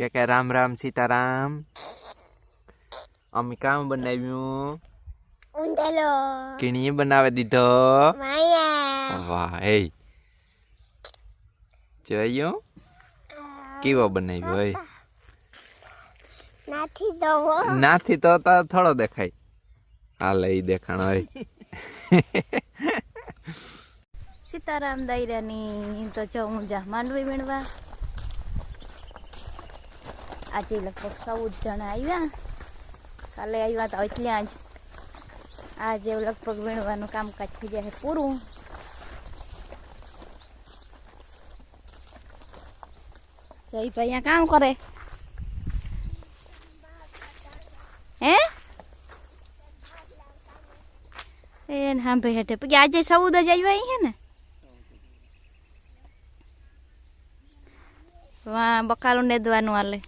કે કે રામ રામ સીતારામ અમે કામ બનાવ્યું ઊંધેલો કીણીએ બનાવી દીધો માયા વાહ એ જોયું કેવો બનાવ્યો હોય નાથી દવો નાથી તો તો થોડો દેખાય હાલે ઈ દેખાણ હોય સીતારામ દાયરાની તો જો હું જા માંડવી વીણવા આજે લગભગ ચૌદ જણા આવ્યા. કાલે આવ્યા તો એટલા જ. આજે લગભગ વીણવાનું કામકાજ થઈ જાય પૂરું. જયભાઈ અહીંયા કામ કરે? હે? એને ભાઈ હેઠે. પછી આજે સૌદ જ આવ્યા અહીં હે ને? વાહ, બકાલું નેદવાનું હાલે.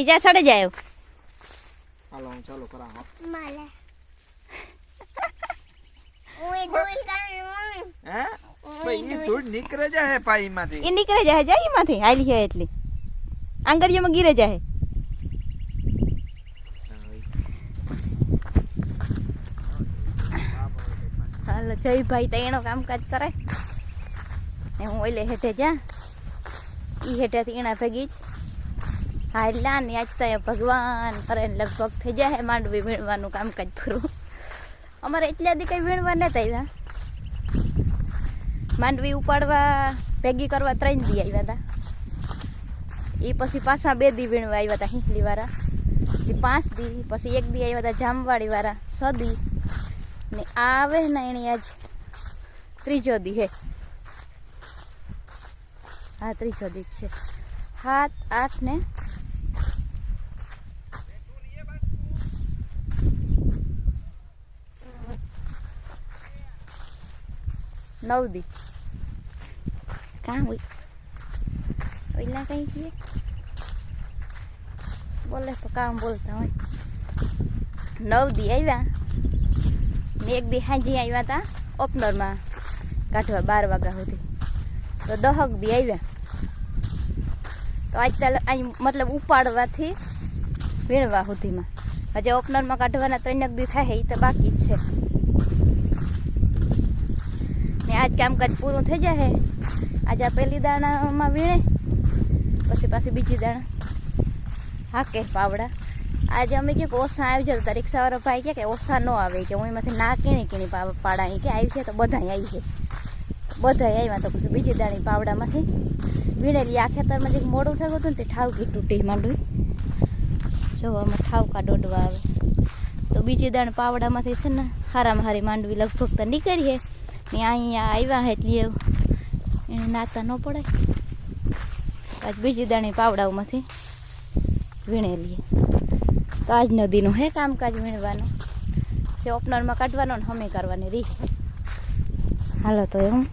એ જા ચડે જાય. માલે. ઓય દોઈ કાણ હે? ભાઈ ઈ ધૂળ નીકળે જાય પાઈમાંથી એ નીકળે જાય જાય એમાંથી હાલી છે એટલી. આંગળીઓમાં ગીરે જાય હાલો જયભાઈ તો એનો કામકાજ કરે ને હું ઓલે હેઠે જા. ઈ હેઠેથી એના ભેગી જ. હાલા ને આજ તો ભગવાન કરે લગભગ થઈ જાય માંડવી વીણવાનું કામકાજ પૂરું. અમારે એટલા દી કંઈ વીણવા નતા આવ્યા. માંડવી ઉપાડવા, ભેગી કરવા ત્રણ દી આવ્યા હતા એ પછી પાછા બે દી વીણવા આવ્યા હતા હિંકલી વાળા એ પાંચ દી, પછી એક દી આવ્યા હતા જામવાડી વાળા દી. ને આવે ને એણે આજ ત્રીજો દી હે. હા, ત્રીજો દી છે. સાત, આઠ ને નવ દી કાં હોય? ઓઈલા કંઈ કહે બોલે તો કામ બોલતા હોય? નવ દી આવ્યા ને એક દી હાજી આવ્યા હતા ઓપનરમાં કાઢવા બાર વાગ્યા સુધી. તો દહક દી આવ્યા તો આજ તાલ અહીં મતલબ ઉપાડવાથી વીણવા સુધીમાં. હજી ઓપનરમાં કાઢવાના ત્રણેક દી થાય એ તો બાકી જ છે. આજ કામકાજ પૂરું થઈ જાય આજે આ પહેલી દાણામાં વીણે, પછી પાછી બીજી દાણા. હાકે પાવડા. આજે અમે કે ઓછા આવી જાય તો રિક્ષાવાળો ભાઈ કહે કે ઓછા ન આવે. કે હું એમાંથી ના કીણી કીણી પાવ- પાડા અહીં કે આવી છે તો બધા આવી છે. બધા આવ્યા તો પછી બીજી દાણી પાવડામાંથી વીણેલી. આ ખેતરમાં જે મોડું થયું હતું ને તે ઠાવકી તૂટી માંડવી જો આમાં ઠાવકા દોડવા આવે. તો બીજી દાણ પાવડામાંથી છે ને, હારામાં હારી માંડવી લગભગ તો નીકળીએ ને અહીંયા આવ્યા એટલે એને નાતા ન પડે આજ બીજી દાણી પાવડાઓમાંથી વીણેલી તો આજ નદીનું હે કામકાજ વીણવાનું. છે ઓપનરમાં કાઢવાનો ને હમે કરવાની રી હાલો તો એવું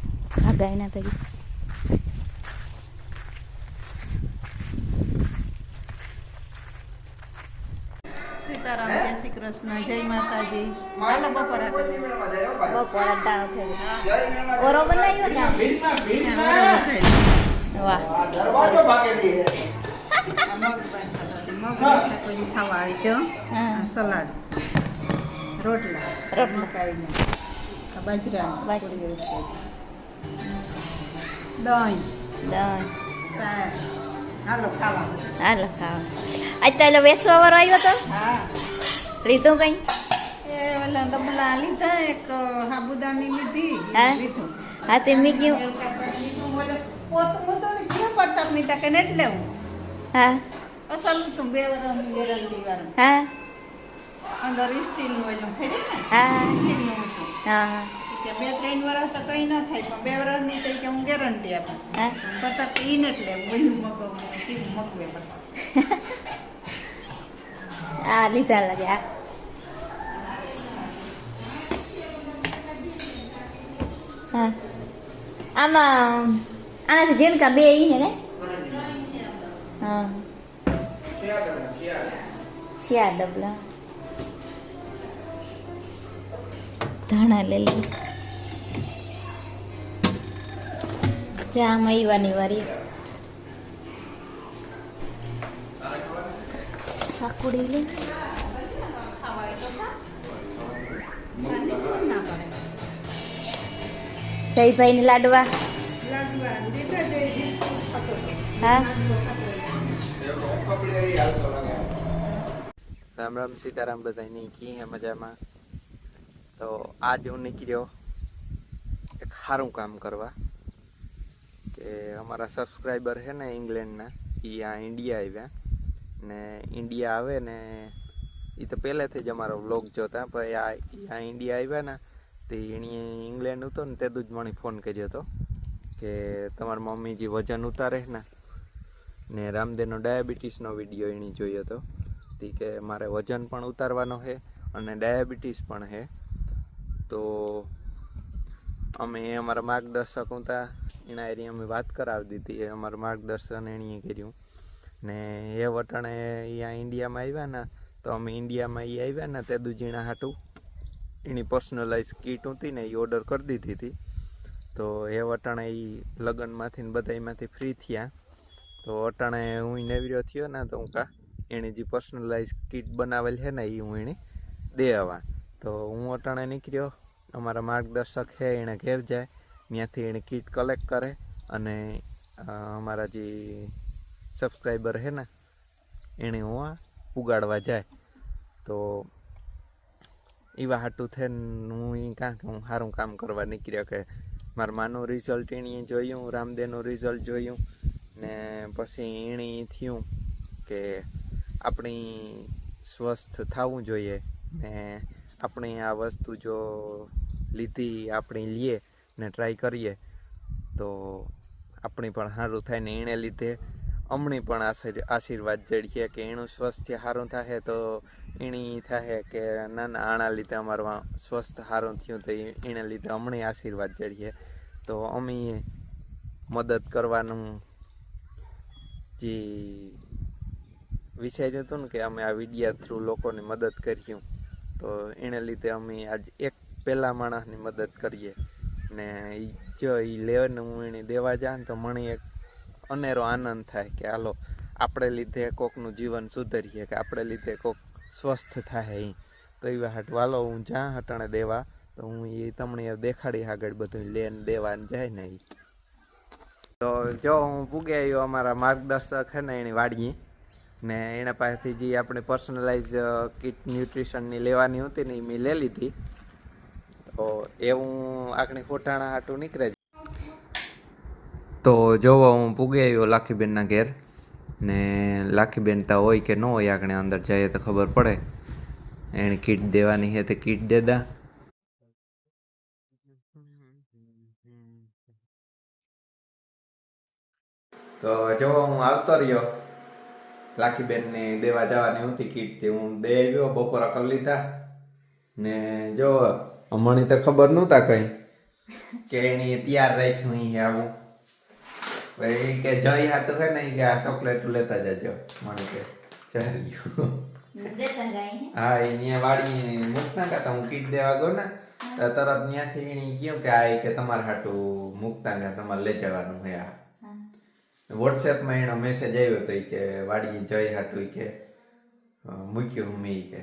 આગા એના ભેગી સીતારામ જય શ્રી કૃષ્ણ જય માતાજી. હાલો બપોર બપોર ટાણું ઓરો બનાવ્યો કે વાહ. મગ ખાવા આવી ગયો. સલાડ. રોટલા. રોટલા. આ બાજરા. દહીં. દહીં. હાલો ખાવા. હાલો ખાવા. આજ તો એટલે વેસવા વાળો આવ્યો તો? હા. લીધું કઈ? ડબલા લીધા એક સાબુદાની લીધી હા? તે મેં કીધું પોતું હતું ને ક્યાં નહીં તા કે નેટ લેવું? હા. અસલ તું બે વાળું હા. અંદર સ્ટીલનું ઓલું ફેરી ને હા સ્ટીલનું હા કે બે ત્રણ વર્ષ તો કંઈ ના થાય પણ બે વર્ષની તો કે હું ગેરંટી આપું. પતા ઈ નથી લેવું મગાવું મગવે પતા આ લીધા લાગે આ હા આમાં આનાથી ઝીણકા બે ઈ ને હા ચાર ડબલા ધાણા લઈ લઈએ જ્યાં આમાં ઈવાની વારી સાકુડી લે જયભાઈ ને લાડવા હા રામ રામ સીતારામ બધા નીકી હે મજામાં તો આજ હું નીકળ્યો એક સારું કામ કરવા કે અમારા સબસ્ક્રાઈબર છે ને ઇંગ્લેન્ડના એ આ ઇન્ડિયા આવ્યા ને ઇન્ડિયા આવે ને એ તો પહેલેથી જ અમારો વ્લોગ જોતા, પણ આ ઇન્ડિયા આવ્યા ને, તે એણે ઇંગ્લેન્ડ હતો ને તે જ મને ફોન કર્યો હતો કે તમારા મમ્મીજી વજન ઉતારે ને. ને રામદેવનો ડાયાબિટીસનો વીડિયો એણે જોયો હતો. તે કે મારે વજન પણ ઉતારવાનો છે અને ડાયાબિટીસ પણ છે. તો અમે અમારા માર્ગદર્શક હતા, એના એની અમે વાત કરાવી દીધી અમારું માર્ગદર્શન એણીએ કર્યું. ને એ વટાણે અહીંયા ઇન્ડિયામાં આવ્યા ને, તો અમે ઇન્ડિયામાં એ આવ્યા ને તે દુજીણા હાટું. એની પર્સનલાઇઝ કીટ હતી ને એ ઓર્ડર કરી દીધી હતી. તો એ વટાણે એ લગ્નમાંથી ને બધામાંથી ફ્રી થયા. તો અટાણે હું નેવર્યો થયો ને તો હું કા એણે જે પર્સનલાઇઝ કીટ બનાવેલ છે ને એ હું એને દે આવવા તો હું અટાણે નીકળ્યો. અમારા માર્ગદર્શક છે, એણે ઘેર જાય. ત્યાંથી એણે કીટ કલેક્ટ કરે અને અમારા જે સબસ્ક્રાઈબર છે ને, એણે હું આ ઉગાડવા જાય. તો એવા હાટું થઈને હું એ કાં હું સારું કામ કરવા નીકળ્યો કે મારા માનું રિઝલ્ટ એણીએ જોયું, રામદેવનું રિઝલ્ટ જોયું, ને પછી એણે થયું કે આપણી સ્વસ્થ થવું જોઈએ, ને આપણે આ વસ્તુ જો લીધી આપણે લઈએ ને ટ્રાય કરીએ, તો આપણી પણ સારું થાય ને એણે લીધે. અમણી પણ આશીર- આશીર્વાદ જડીએ કે એનું સ્વાસ્થ્ય સારું થાય તો એણી થાય કે ના ના આના લીધે અમારું સ્વસ્થ સારું થયું તો એ- એણે લીધે અમણે આશીર્વાદ જડીએ. તો અમે મદદ કરવાનું જે વિચાર્યું હતું ને કે અમે આ વિડીયા થ્રુ લોકોની મદદ કર્યું. તો એને લીધે અમે આજ એક પહેલા માણસની મદદ કરીએ. ને જો એ લેવાનું એને દેવા જાય ને તો મને એક અનેરો આનંદ થાય કે હાલો, આપણે લીધે કોકનું જીવન સુધરીએ, કે આપણે લીધે કોક સ્વસ્થ થાય એ તો એવા હાટ વાલો, હું જ્યાં હટાણે દેવા, તો હું એ તમને દેખાડી આગળ બધું લેન દેવાને જાય ને તો જો હું પૂગે આવ્યો અમારા માર્ગદર્શક છે ને એની વાડીએ, ને એના પાસેથી જે આપણે પર્સનલાઇઝ કિટ ન્યુટ્રિશનની લેવાની હતી ને એ મેં લઈ લીધી. તો એ હું આખણી ખોટાણા હાટું નીકળે તો જોવો, હું પૂગી આવ્યો લાખીબેનના ઘેર. ને લાખીબેન તા હોય કે ન હોય આગળ અંદર જઈએ તો ખબર પડે. એને કીટ દેવાની હે તે કીટ દેદા તો જોવો, હું આવતો રહ્યો. લાખીબેનને દેવા જવાની હતી કીટ તે હું દે આવ્યો, બપોરા કરી લીધા. ને જો હમણાં તો ખબર નહોતા કઈ. કે એની તૈયાર રાખ્યું અહીં આવું. ભાઈ કે જય હાટું હે ને કે આ ચોકલેટ લેતા જજો. મને કે ચાલ્યું હા? એ ત્યાં વાડી મૂકતા કાતા હું કીટ દેવા ગયો ને. તરત ત્યાંથી એને કહ્યું કે આ કે તમારે હાટું મૂકતા કે તમારે લઈ જવાનું હે આ. વોટ્સએપમાં એનો મેસેજ આવ્યો તો કે વાડી જય હાટું કે મૂક્યો મેં કે.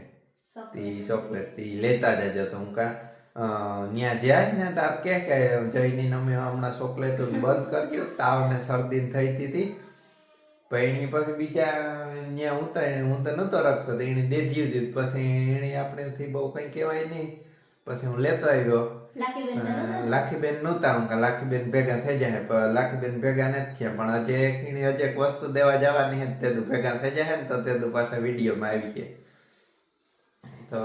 તી ચોકલેટ તી લેતા જજો તો હું કા ત્યાં જાય ને તાર કે કે જઈની અમે હમણાં ચોકલેટ બંધ કર્યું તાવ ને શરદી થઈ હતી એની પછી બીજા ત્યાં ઉતા એને હું તો નતો રાખતો એને દેધ્યું જ પછી એને આપણેથી બહુ કઈ કહેવાય નહીં. પછી હું લેતો આવ્યો. લાખીબેન નહોતા? હું કે લાખીબેન ભેગા થઈ જાય પણ લાખીબેન ભેગા નથી થયા પણ હજે એક હજે એક વસ્તુ દેવા જવાની છે તે ભેગા થઈ જાય ને તો તે પાછા વિડીયોમાં આવી છે. તો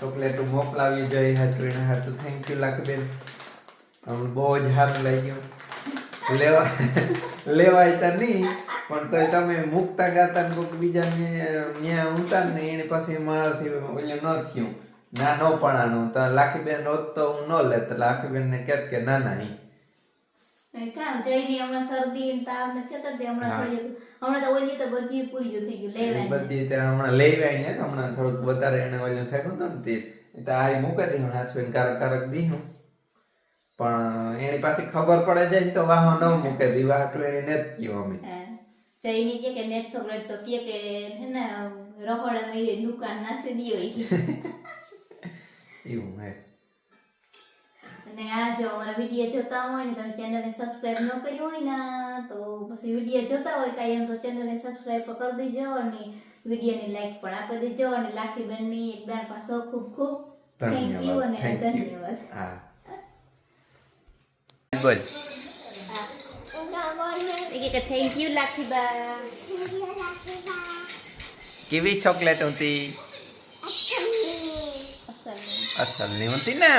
ચોકલેટ મોકલાવી જઈ હાટું એના હાટું થેન્ક યુ લાખબેન અમને બહુ જ સારું લાગ્યું. લેવા, લેવાય તો નહીં, પણ તોય તમે મૂકતા ગાતા ને કોઈક બીજાને ત્યાં ઉતાર ને એની પાસે મારાથી ઓલું ન થયું. ના નો પણાનું તો લાખીબેન રોજ તો હું ન લેત તો લાખીબેન ને કહેત કે ના ના ઈ કામ જઈને હમણાં શરદી ને તાવ ને છેતરતી હમણાં થોડી હમણાં તો ઓલી તો બધી પૂરી થઈ ગયું લઈ લઈ બધી ત્યાં હમણાં લઈ લઈ ને હમણાં થોડુંક વધારે એને ઓલું થયું હતું ને તે તો આ મૂકી દી હું હસબેન્ડ કારક કારક દી હું. પણ એની પાસે ખબર પડે જાય તો વાહ ન મૂકે દી વાહ તો એને નેત કયો અમે. જઈને કે કે નેત ચોકલેટ તો કે કે હે ને રહોડા મેં દુકાન નાથી દીયો એવું હે. અને આ જો અમારા વીડિયો જોતા હોય ને તમે ચેનલને સબસ્ક્રાઇબ ન કરી હોય ને તો પછી વીડિયો જોતા હોય કાંઈ એમ તો ચેનલને સબસ્ક્રાઇબ કરી દેજો અને વિડીયોની લાઈક પણ આપી દેજો અને લાખી બેનની એકદાર પાછો ખૂબ ખૂબ થેન્ક યુ અને ધન્યવાદ. હા. બોલ. કે થેન્ક યુ લાખીબા કેવી ચોકલેટ હતી? અસલ અસલની હતી ને?